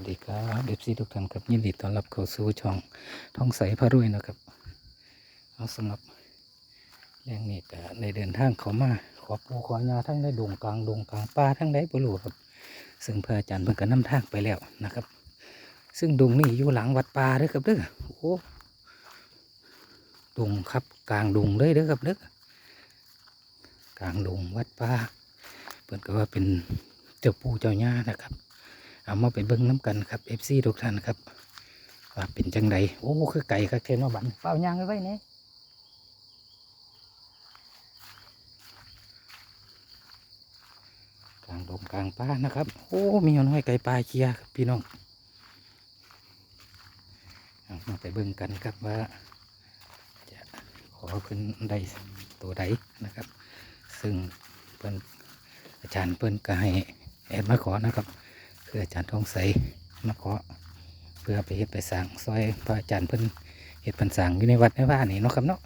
วัสดีครับเอฟซีทุกท่านครับยินดีต้อนรับเข้าสู่ช่องท่องใสพระรวยนะครับ เอาสำหรับแรงนี้ก็ในเดินทางเขามาขอปูขอยาทั้งได้ดงกลางดงกลางป่าทั้งได้บรูครับ ซึ่งพระอาจารย์เพิ่งก็นำทางไปแล้วนะครับ ซึ่งดงนี่อยู่หลังวัดป่าเด้อครับเด้อโอ้ดงครับกลางดงเลยเด้อครับเด้อกลางดงวัดป่าเพิ่นก็ว่าเป็นเจ้าปู่เจ้าย่านะครับ เอามาไปเบิ้งน้ำกันครับเอฟซีทุกท่านครับว่าเป็นจังไดโอ้คือไก่ครับเทนว่าบันเฝ้ายางไว้ไว้เนี่ยกลางดงกลางป่านะครับ โอ้มีน้อยไก่ปลาเคียครับพี่น้องเอามาไปเบิ้งกันครับว่าจะขอขึ้นได้ตัวใดนะครับ ซึ่งเพิ่นอาจารย์เพิ่นก็ให้แอดมาขอนะครับ คืออาจารย์ทองใสมาขอเพื่อไปเฮ็ดไปสร้างซอยพระอาจารย์เพิ่นเฮ็ดเพันสร้างอยู่ในวัดในว่านี่เนาะครับเนาะ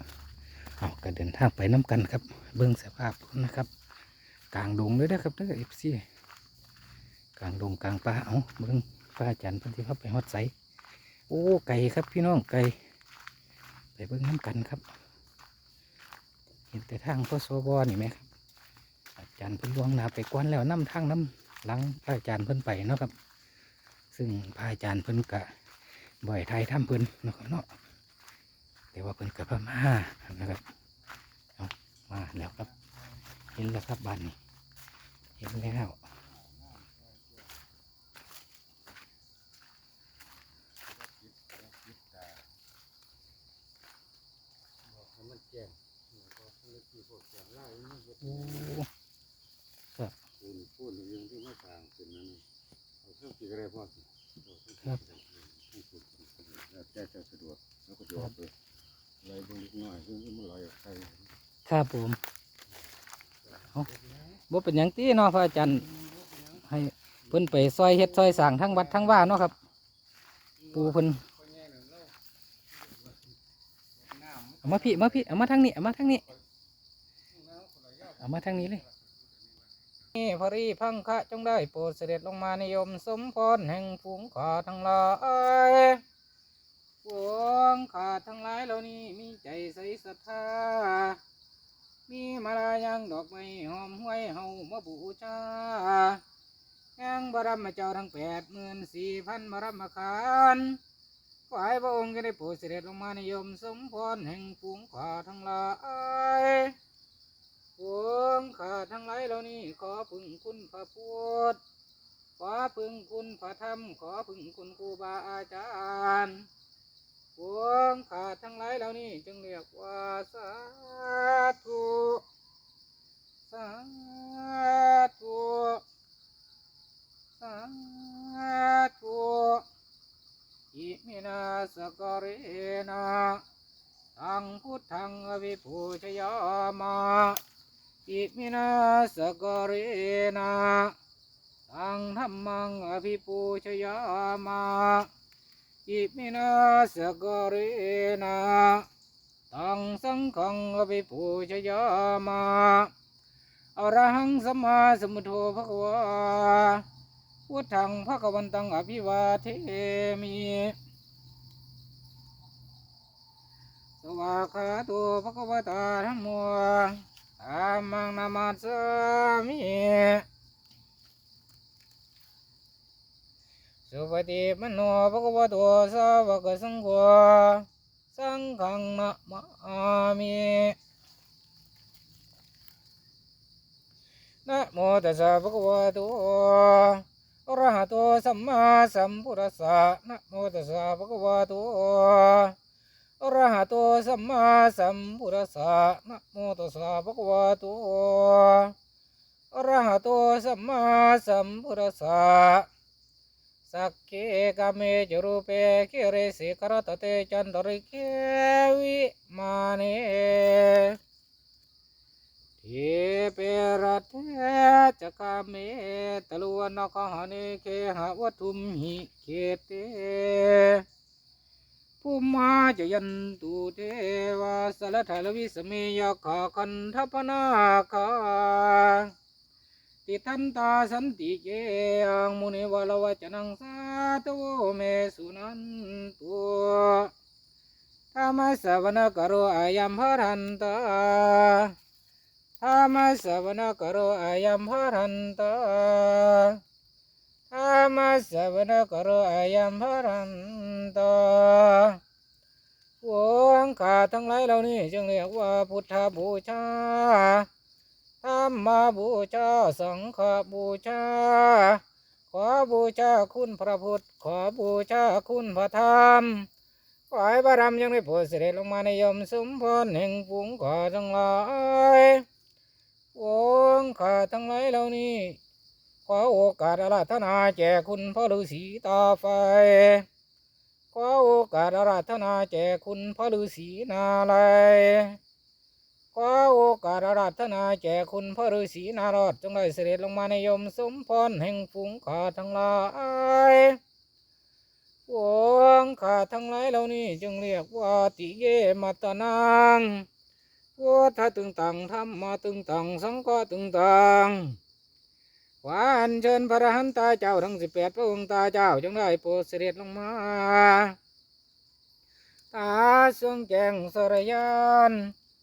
เอาก็เดินทางไปน้กันครับ เบื้องสภาพนะครับ กลางดงเลยนะครับเด้อเอฟซีกลางดงกลางป่าเอาเบื้องพระอาจารย์เพิ่นที่เขาไปฮอดใสโอ้ไก่ครับพี่น้องไก่ไปเบื้องน้กันครับ เห็นแต่ทางพ่อโซบอนี่ไหมครับอาจารย์เพิ่นลวงนาไปกวนแล้วน้ำทางน้ำ หลังพระอาจารย์เพิ่นไปเนาะครับ ซึ่งพระอาจารย์เพิ่นกะบ่อยไทยถ้ำเพิ่นเนาะครับเนาะแต่ว่าเพิ่นกะพม่านะครับเอามาแล้วครับ เห็นแล้วครับบ้านนี้เห็นแล้ว มันแจ้งก็เลือกที่พวกแจ้งไล่มันก็ โอ้ พูนพูนยังที่ไม่ต่างเป็นนั้นเอาเครื่องตีกระไรพ่อสิ ครับ แล้วแต่จะสะดวกแล้วก็จะออกไปไล่เบางนิดหน่อยซึ่งมันลอยออกไป ครับผมบ่เป็นหยังตี้เนาะพระอาจารย์ให้เพิ่นไปซอยเฮ็ดซอยสร้างทั้งวัดทั้งว่าเนาะครับ ปูเพิ่นเอามาพี่มาพี่เอามาทางนี้เอามาทางนี้เอามาทางนี้เลยนี่พรีพังคะจงได้โปรดเสด็จลงมานิยม สมพรแห่งฝูงขาทั้งหลายฝูงขาทั้งหลายเหล่านี้มีใจใสศรัทธา มีมาลายังดอกไม้หอมห้วยเฮามาบูชาแห่งบารมเจ้าทั้งแปดหมื่นสี่พันบรมคานขอให้พระองค์จะได้โปรดเสด็จลงมานิยมสมพรแห่งฝูงขาทั้งหลายพวงข้าทั้งหลายเหล่านี้ขอพึ่งคุณพระพุทธขอพึ่งคุณพระธรรม ขอพึ่งคุณครูบาอาจารย์ พวงข้าทั้งหลายเหล่านี้จึงเรียกว่าสาธุสาธุสาธุอิมินาสกเรนะทังพุทธังอภิปูชยามาอิมินาสกเรนะตังธรรมังอภิปูชยามา อิมินาสกเรนะตังสังฆังอภิปูชยามาอรหังสัมมาสมุทโธภควาพุทธังภคะวันตังอภิวาเทมิสวากาโตัวภะควตาธัมโมอามังนามาสมิ สุปฏิมโนภะคะวะโตสาวกสังโฆสังฆังนะมามินะโมตัสสะภะคะวะโตอะระหะโตสัมมาสัมพุทธัสสะนะโมตัสสะภะคะวะโตอะระหะโตสัมมาสัมพุทธัสสะนะโมตัสสะภะคะวะโตอะระหะโตสัมมาสัมพุทธัสสะ สักเกกะเมจรูเปกิเรสิกรตเตจันตริเกวิมาเนทีเปรตเทจกะเมตลวนกหาเนเคหวัตุมหิเกเตภูมาจยันตุเทวาสลทลวิสเมยขาคันทัพนาคา ติทันตาสันติเกียงมุนิวลวจนังสาธุเมสุนันตุธรรมสวนกโรอายัมหรันตาธรรมสวนกโรอายัมหรันตาธรรมสวนกโรอายัมหรันตาวงขาทั้งหลายเหล่านี้จึงเรียกว่าพุทธบูชา ธรรมาบูชาสังฆบูชา ขอบูชาคุณพระพุทธ ขอบูชาคุณพระธรรม ขอให้พระธรรมยังได้โปรดเสด็จลงมาในยมสมพรแห่งปุงขอทั้งหลายวงข้าทั้งหลายเหล่านี้ ขอโอกาสอาราธนาแจกคุณพระฤาษีตาไฟ ขอโอกาสอาราธนาแจกคุณพระฤาษีนาลัย ขอโอกาสราธนาแก่คุณพระฤาษีนารอดจงได้เสด็จลงมาในยมสมพรแห่งฝูงข้าทั้งหลายวงข้าทั้งหลายเหล่านี้จึงเรียกว่าติเยมาตนางวัฏตึงตังธรรมมาตึงตังสังก็ตึงตังวานเชิญพระหันตาเจ้าทั้งสิบแปดพระองค์ตาเจ้าจึงได้โปรดเสด็จลงมาตาทรงแจงสรยาน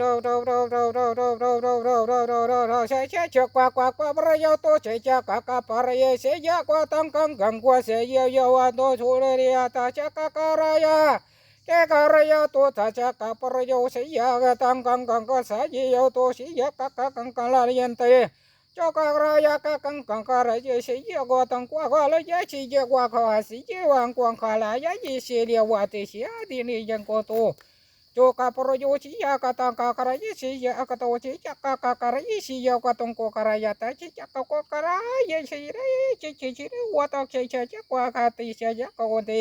ตโตโตโตโตโตโตโตโตโตเชเชเชกว่ากว่ากว่าปะโยโตเชเชกะกะปะระเยเสยะกว่าตังกังกังกว่าเสยะยะวะโตชุเรยะตาเชกะกะระยะ ke karaya tu ta cha ka para yo se ya ga tang kang kang ka sa ji yo tu si จูกาปรโยชิยากตังกาคารายชิยากตัวชิยากากาการายชิยากตุงโกคารายตาชิยากโกคารายชิเรชิชิชิเรวัตเชชจักวากาติชยากาโอเด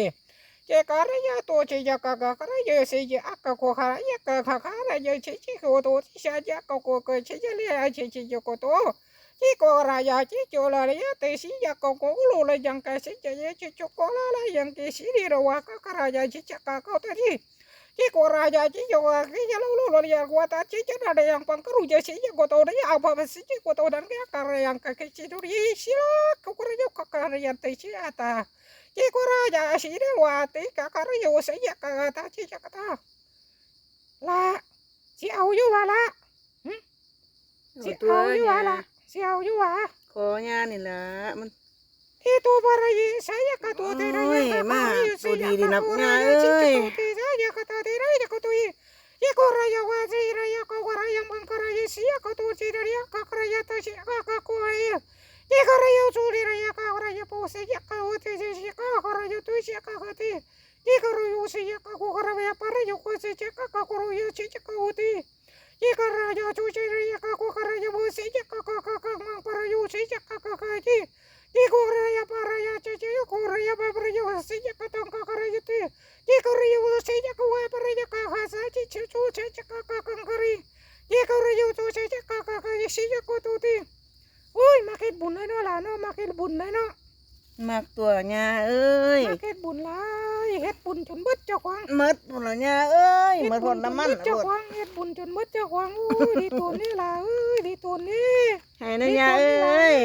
เจกาเรียตัวชิยากากาคารายชิยากโกคารายกาคาคารายชิชิโคโตชิชยากโกเกชิยเลียชิชิโกโตชิโกรายาชิโจลาเลียเตชิยากโกโลเลยังกาชิยาชิโกลาลายังกิชิริรวากาคารายชิยากาโกเตชิ Kiko raja aji yo aki ya lolo lo liya kuat aji ya nade yang pangkeru ya si ya kuat ori apa besi ya kuat odan ya kare yang kake ciduri si lo kukur yo kakar yang te si ata kiko raja si de wati kakar yo se ya kaka ta ci ya kata. La si au yo wala si au yo wala si au yo wala konya ni la itu para saya katua tera ya kakar yo si ya kakar yo si cả cả sĩ dạ cô tu thì โอ้ยมาเก็ตบุญเลยเนาะล่ะเนาะมาเก็ตบุญเลยเนาะมักตัวยาเอ้ยมาเก็ตบุญหลายเฮ็ดบุญจนเบิดเจ้าของหมดพุ่นละยาเอ้ยเฮ็ดหมดบุพุ่ญนจน้ำมันเบิดน่ะเจ้าโลดของเฮ็ดบุญจนเบิดเจ้าของโอ้ยดีตัวนี้ล่ะเอ้ยดีตัวนี้ให้นะยาเอ้ย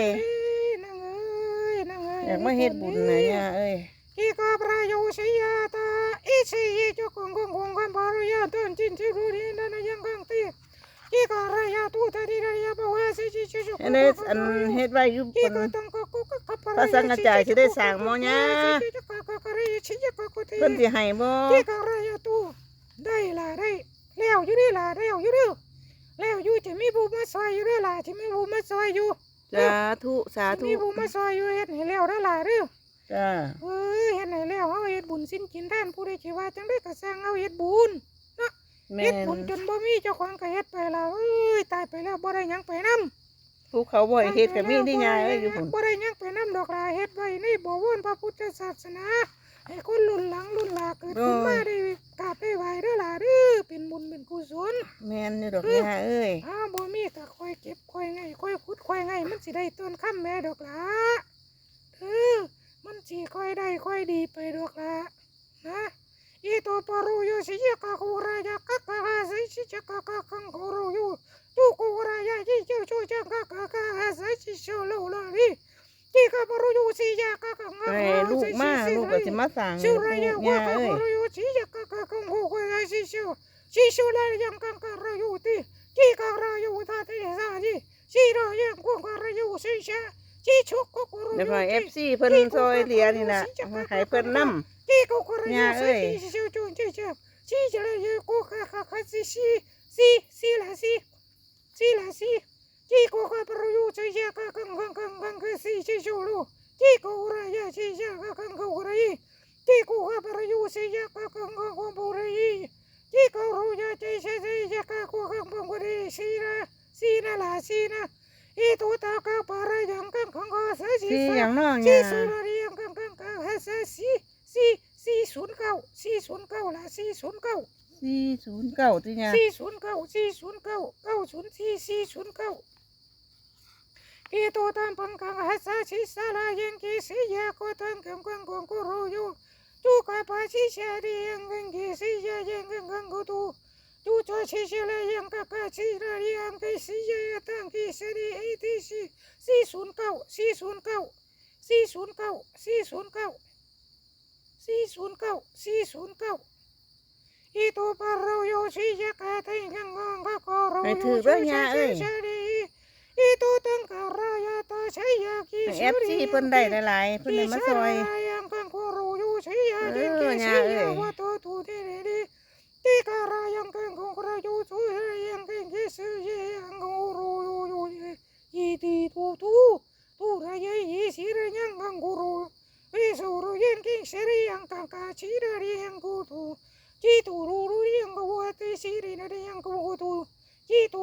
นั่งเอ้ยนั่งเอ้ยอยากมาเฮ็ดบุญนะยาเอ้ยกีกาปราโยชยาตาอิสิยเจ้าของของของกันปารยาต้นจินจิรุนีนันยังกั อันนี้อันเฮ็ดไว้อยู่กีเพิ่นก็ต้องก็ก็ก็ปพระสังฆจายสิได้สร้างหม้อยาเพิ่นสิให้บ่กีการายาตูได้ล่ะได้แล้วอยู่นี่ล่ะแล้วอยู่เด้อแล้วอยู่จะมีผู้มาซอยอยู่เด้อล่ะที่มีผู้มาซอยอยู่สาธุสาธุมีผู้มาซอยอยู่เฮ็ดให้แล้วเด้อล่ะเด้อจ้าเอ้ยเฮ็ดให้แล้วเฮาเฮ็ดบุญสิ้นกินท่านผู้ใดสิว่าจังได๋ก็สร้างเฮาเฮ็ดบุญเนาะ แม่เฮ็ดนบุญจนบ่มีเจ้าของก็เฮ็ดไปแล้วเอ้ยตายไปแล้วบ่ได้หยังไปนํภูเขาบ่อยเฮ็ดกับมีที่ยาเอ้ยอยู่พุ่นบ่ได้หยังไปนํดอกลาเฮ็ดไว้ในบ่วรพระพุทธศาสนาให้คนรุ่นหลังรุ่นหลาเกิดขึ้นมาได้กราบได้ไหว้เด้อล่ะเด้อเป็นบุญเป็นกุศลแม่นอยู่ดอกยาเอ้ยอ้าบ่มีก็ค่อยเก็บค่อยไงค่อยขุดค่อยไงมันสิได้ต้นคำแม่ดอกล่ะเออมันสิค่อยได้ค่อยดีไปดอกล่ะนะ อีโตปารุโยสิยะกะกูรายะกะกะกะสิสิจะกะกะกังกูรุโยตุกูรายะจิเจ้าชูจะกะกะกะหะสิสิโชโลลาลีจิกะปารุโยสิยะกะกะงะให้ลูกมาลูกก็สิมาสั่งชูลูรายะกวะยากะเอ้ยปารุโยสิยะกะกะกังกูกูรายสิโชสิโชลายังกังกะรายุติจีกรายุทาติสาจีจีรายังกุกรายุสิชาจีชุกกุกรายุเดี๋ยวพอ FC เพิ่นซอยเหลียนี่ล่ะให้เพิ่นนำ จีกุกรายุสิจีชิวจุนจีเจ้าจีจะเลยยูกุกะกะกะสิชีซีซีลาซีซีลาซีจีกุกะปรายุสิยะกะกังกังกังกังกะซีชิชูลูจีกุรายะสิยะกะกังกุรายีจีกุกะปรายุสิยะกะกังกังกุบุรายีจีก็รู้ยาใจใช่ใจจะกะกูกังบังกุดีสีนะสีนะลาสีนะอีตัวตากะปาระยังกังกังกะสสีสิหยังน้องสียาสุรารียังกังกังกะฮะสสี สีสีศูนย์เก้าสีศูนย์เก้าละสีศูนย์เก้า409ติยาสี่ศูนย์เก้าสี่ศูนย์เก้าเก้าศูนย์สี่สี่ศูนย์เก้าอีตัวตามปังกังฮัสสาชิสาลายังกีสียาโกตังกังกังกังกุโรโยจูกาปาชิชาดียังกังกีสียายังกังกังกุตูจูจอชิชาลายังกะกะชิรายังกีสียาตังกีสีดีเอทีสีสี่ศูนย์เก้าสี่ศูนย์เก้าสี่ศูนย์เก้าสี่ศูนย์เก้า สี่ศูนย์เก้าสี่ศูนย์เก้าอีตัวปลาเราโยชิยะกาไทยกังกังกะกอเราให้โยถือเบิ่งยาเอ้ยชิชะดีอีตัวตังการายาตาชัยยากีให้ FC เพิ่นได้หลายๆเพิ่นได้มาซอยยังกังกอเราโยชิยาเอดีอกียาชิเอ้ยายว่าตัวตูดีดีดีตีการายังกังกอเราโยชูยังกังกีชิยังกอเราโยโยอีตีตูตูตูระยยีสิระยังกังกอเราวิสุร ยังกิสิริยังกังกาชิระยังกูตูจีตูรูรูเรียงก็ว่าเตสีรีนะเรียงก็ว่าตูจีตู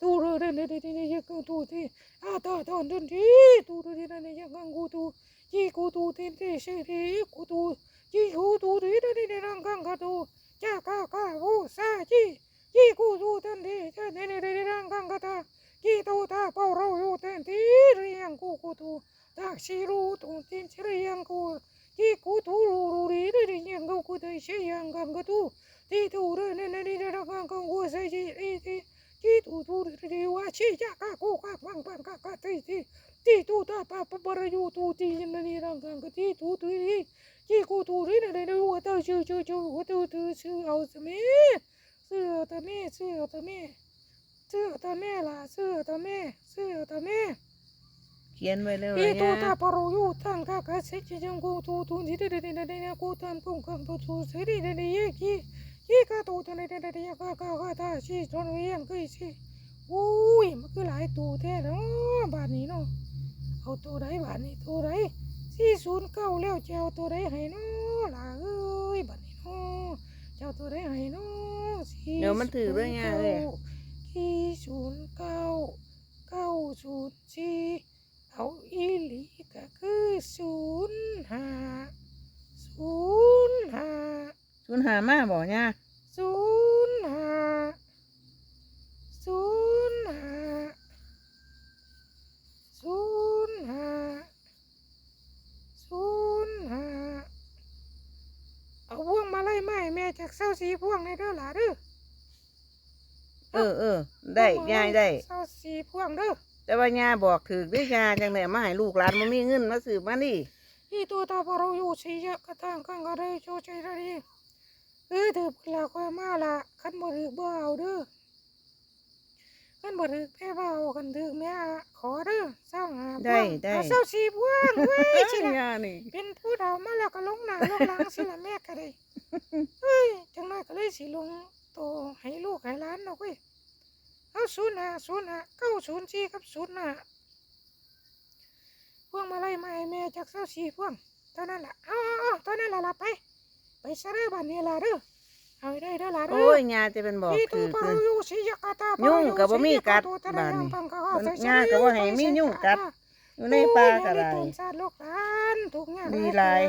ตูรูเรนเดินเนยกังตูทีอาตาตอนดินทีตูรูเรนเนยกังกูตูจีกูตูเทนเตเชเทกูตูจีกูตูตินเดนเนรังกังกตูจ้ากากาวูซาจีจีกูตูเทนเตเชเทเนเดินรังกังกตาจีตูตาเปาเราอยู่เทนทีเรียงกูกูตูตาชิรูตูเทนเรียงกูจีกูตูรูรูเรนเดินยังกูตูเชยังกังกตูที่ตูเรนเนดีดีรังกังกังกูซาจีอีทียี่ตูตูดีดีว่าชีจ้ากะกูกะบังบังกะกะทีที ti tu ta pa pa pa ra yu tu ti yin na ni rang gang ka ti tu tu ri ti ku tu ri na na wa ta chu chu chu wa tu tu chu ao sa me sư ta me sư ta me sư ta me la sư ta me sư ta me เขียนไว้แล้ว i ล่ะ tu ยา ta pa ro yu tang ka ka se chi jang ku tu tu ni de de de de de ku tan pung kang tu tu se ri de de ye ki ki ka tu ta de de de de ka ka ka ta chi ton ri yang ki chi อุ้ยมันคือหลายตัวแท้เนาะบาทนี้เนาะเอาตัวใดบาทนี้ตัวใดสี่ศูนย์เก้าแล้วเจ้าตัวใดให้น้อล่ะเอ้ยบาทนี้น้อเจ้าตัวใดให้น้อสี่ เดี๋ยวมันถือด้วยไงเอ้ย สี่ศูนย์เก้าเก้าศูนย์สี่เอาอีหลีก็คือศูนย์ห้าศูนย์ห้าชุนหามาบ่ยาศูนย์ห้าศูนย์ห้าศูนย์ห้าศูนย์ห้าไล่ไม้แม่จากเศร้าสีพวงในเด้อหล่ะเด้อเออเออ ได้ยายได้เศร้าสีพวงเด้อแต่ว่ายาบอกถือด้วยยาจังไดมาให้ลูกหลานบ่มีเงินมาซื้อมานี่อีตัวตาปรอยู่สียะกระทางกันก็ได้โชใจได้ดีเออถือเวลาค่อยมาละคันบ่ถือบ่เอาเด้อคันบ่ถือแพ้บ่เอากันถือแม่ขอเด้อเศร้าหาพวงได้ได้เอาเศร้าสีพวงเว้ยสิละยานี่เป็นผู้เฒ่ามาแล้วก็ลงหน้าลงหลังสิละแม่ก็ได้เฮ้ยจังน้อยก็เลยสิลงโตให้ลูกให้หลานเนาะเว้ย เอาศูนย์ห้าศูนย์ห้าเก้าศูนย์สี่กับศูนย์ห้าพวงมาไล่มาให้แม่จากเศร้าสี่พวงเท่านั้นล่ะเอาเอาเอาเท่านั้นล่ะล่ะไป ไปซะเด้อบ้านนี้ล่ะเด้อเอาให้ได้เด้อล่ะเด้โอ้ยยาจะเป็นบอกพี่ถืตูอปาคือรุสิยกาตายุ่ยุ่งก็บ่มีกัดบ้านนี้ย่าก็บ่ให้มียุ่งกัด อยู่ในป่าก็ได้ต้นชาติลูกหลานทุกอย่างดีหลาย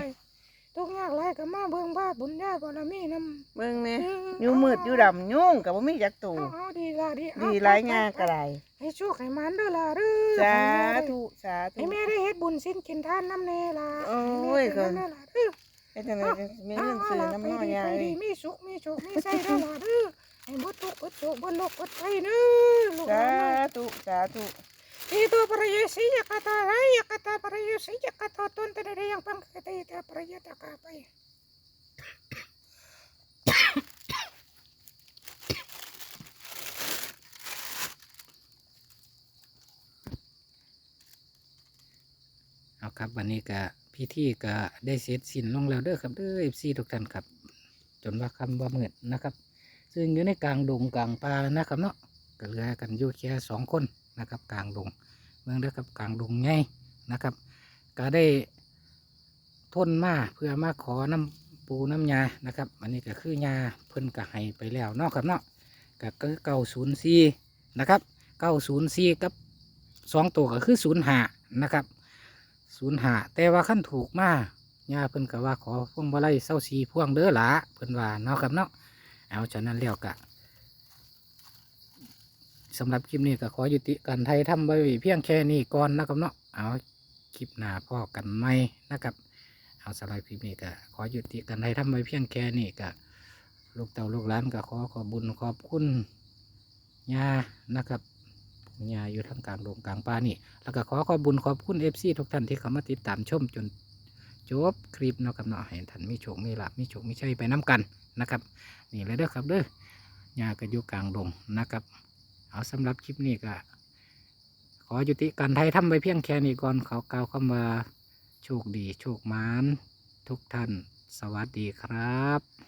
ทุกอย่างหลายก็มาเบิ่งบ้านบุญญาบารมีนำเบิ่งแหนี่อยู่มืดอยู่ดำยุ่งก็บ่มีจักตูเอาเอาดีล่ะดีเอาดีหลายยาก็ได้ให้โชคให้มันเด้อล่ะเด้อสาให้แม่ได้ธุสาธุให้แม่ได้เฮ็ดบุญสิ้นกินทานน้ำแน่ล่ะโอ้ยให้แม่ได้น้ำแน่ล่ะเด้อเฮ็ดจังได๋มีเงินซื้อน้ำน้อยยาไปเอ้ดียมีสุขมีโชคมีใส่เด้อล่ะเด้อให้บ่ทุกข์บ่โศกบ่โลกบ่ภัยเด้อลูกหสาลานเอ้ยธุสาธุ Itu perayasi ya kata raya kata perayasi ya kata tun tidak ada yang pang kata itu perayata kapay. เอาครับวันนี้ก็พิธีก็ได้เสร็จสิ้นลงแล้วเด้อครับเด้อเอฟซีทุกท่านครับ จนว่าคำว่าเมืดนะครับ ซึ่งอยู่ในกลางดงกลางป่านะครับเนาะก็เหลือกันอยู่แค่สองคน นะครับกลางดงเมืองเด้อครับกลางดงไงนะครับ ก็ได้ทนมาเพื่อมาขอน้ำปูน้ำยานะครับ อันนี้ก็คือยาเพิ่นก็ให้ไปแล้วนาะครับเนาะก็คือเก้าศูนย์สี่นะครับเก้าศูนย์สี่กับสองตัวก็คือศูนย์หานะครับศูนย์หาแต่ว่าขั้นถูกมากยาเพิ่นก็ว่าขอพ่วงมาลัยเศร้าสีพ่วงเด้อหละเพิ่นว่าเนาะครับเนาะเอาฉะนั้นแล้วกะ สำหรับคลิปนี้ก็ขอยุติการไทยทำไว้เพียงแค่นี้ก่อนนะครับเนาะเอาคลิปหน้าพ่อกันไหมนะครับ เอาสำหรับคลิปนี้ก็ขอยุติการไทยทำไว้เพียงแค่นี้ก็ลูกเต่าลูกหลานก็ขอขอบุญขอบคุณยานะครับยาอยู่ทางกลางดงกลางป่านี่ แล้วก็ขอขอบุญขอบคุณเอฟซีทุกท่านที่เข้ามาติดตามชมจนจบคลิปเนาะครับเนาะให้ท่านมีโชคมีลาภมีโชคมีชัยไปน้กันนะครับ นี่เลยเด้อครับเด้อยาก็อยู่กลางดงนะครับ เอาสำหรับคลิปนี้ก็ขอยุติการไทยทำไปเพียงแค่นี้ก่อนขอกล่าวคำว่าโชคดีโชคมาน ทุกท่าน สวัสดีครับ